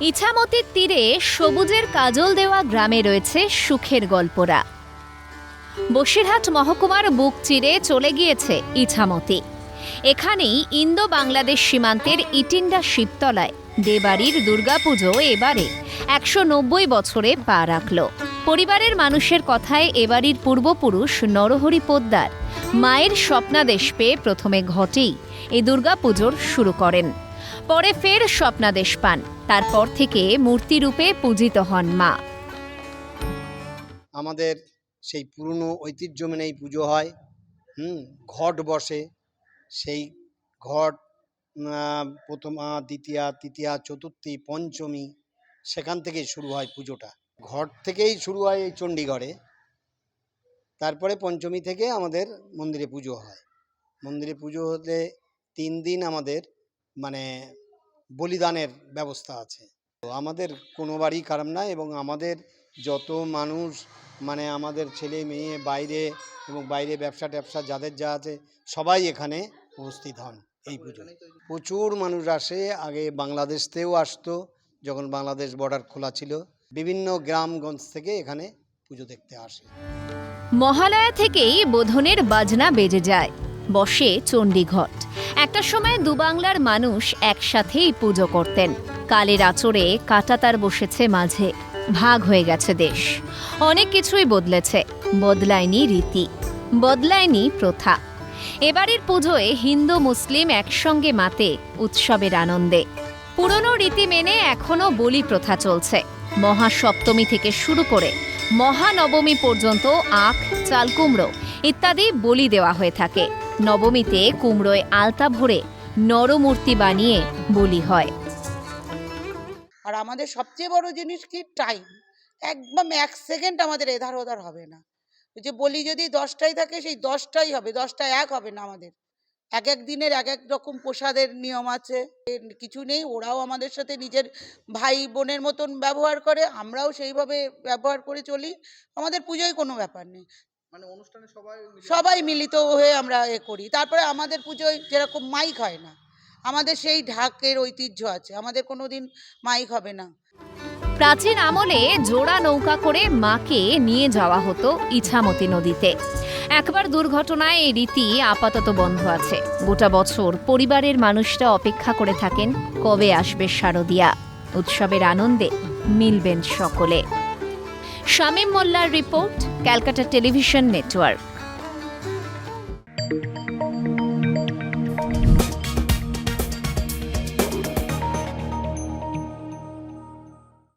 ইছামতির তীরে সবুজের কাজল দেওয়া গ্রামে রয়েছে সুখের গল্পরা। বসিরহাট মহকুমার বুক চিরে চলে গিয়েছে ইছামতি। এখানেই ইন্দো বাংলাদেশ সীমান্তের ইটিন্ডা শিবতলায় দেবাড়ির দুর্গাপুজো এবারে একশো নব্বই বছরে পা রাখল। পরিবারের মানুষের কথায় এবাড়ির পূর্বপুরুষ নরহরি পোদ্দার মায়ের স্বপ্নাদেশ পেয়ে প্রথমে ঘটেই এই দুর্গাপুজোর শুরু করেন। পরে ফের স্বপ্নাদেশ পান। তারপর থেকে মূর্তিরূপে পূজিত হন মা। আমাদের সেই পুরনো ঐতিহ্য মেনেই পুজো হয়। হুম, ঘট বসে। সেই ঘট প্রথমা, দ্বিতীয়া, তৃতীয়া, চতুর্থী, পঞ্চমী, সেখান থেকেই শুরু হয় পুজোটা। ঘট থেকেই শুরু হয় এই চণ্ডীগড়ে। তারপরে পঞ্চমী থেকে আমাদের মন্দিরে পুজো হয়। মন্দিরে পুজো হতে তিন দিন আমাদের মানে বলিদানের ব্যবস্থা আছে। তো আমাদের কোনো বাড়ি খারাপ না এবং আমাদের যত মানুষ মানে আমাদের ছেলে মেয়ে বাইরে এবং বাইরে ব্যবসা ট্যাবসা যাদের যা আছে, সবাই এখানে উপস্থিত হন এই পুজো প্রচুর মানুষ আসে, আগে বাংলাদেশ থেকেও আসতো, যখন বাংলাদেশ বর্ডার খোলা ছিল। বিভিন্ন গ্রামগঞ্জ থেকে এখানে পুজো দেখতে আসে। মহালয়া থেকেই বোধনের বাজনা বেজে যায়। বসে চণ্ডীঘট। একটা সময় দুবাংলার মানুষ একসাথেই পুজো করতেন। কালের আচরে কাটাতার বসেছে মাঝে। ভাগ হয়ে গেছে দেশ। অনেক কিছুই বদলেছে। বদলায়নি রীতি। বদলায়নি প্রথা। এবারের পুজোয় হিন্দু মুসলিম একসঙ্গে মাতে উৎসবের আনন্দে। পুরনো রীতি মেনে এখনও বলি প্রথা চলছে। মহাসপ্তমী থেকে শুরু করে মহানবমী পর্যন্ত আখ চালকুমড়ো ইত্যাদি বলি দেওয়া হয়ে থাকে। নবমীতে কুমড়োয় আলতা ভরে নরমূর্তি বানিয়ে বলি হয়। আর আমাদের সবচেয়ে বড় জিনিস কি? টাইম একদম এক সেকেন্ড আমাদের এধার ওধার হবে না। যে বলি যদি দশটাই থাকে, সেই দশটাই হবে, দশটা এক হবে না আমাদের। এক এক দিনের এক এক রকম প্রসাদের নিয়ম আছে। কিছু নেই, ওরাও আমাদের সাথে নিজের ভাই বোনের মতন ব্যবহার করে, আমরাও সেইভাবে ব্যবহার করে চলি। আমাদের পুজোয় কোনো ব্যাপার নেই। মানে অনুষ্ঠানে সবাই সবাই মিলিত হয়ে আমরা এ করি। তারপরে আমাদের পুজোয় যেরকম মাইক হয় না আমাদের সেই ঢাকের ঐতিহ্য আছে। আমাদের কোনো দিন মাইক হবে না। প্রাচীন আমলে জোড়া নৌকা করে মাকে নিয়ে যাওয়া হতো ইছামতি নদীতে। একবার দুর্ঘটনায় এই রীতি আপাতত বন্ধ আছে। গোটা বছর পরিবারের মানুষরা অপেক্ষা করে থাকেন কবে আসবে শারদিয়া? উৎসবের আনন্দে মিলবেন সকলে। শামীম মোল্লার রিপোর্ট ক্যালকাটা টেলিভিশন নেটওয়ার্ক।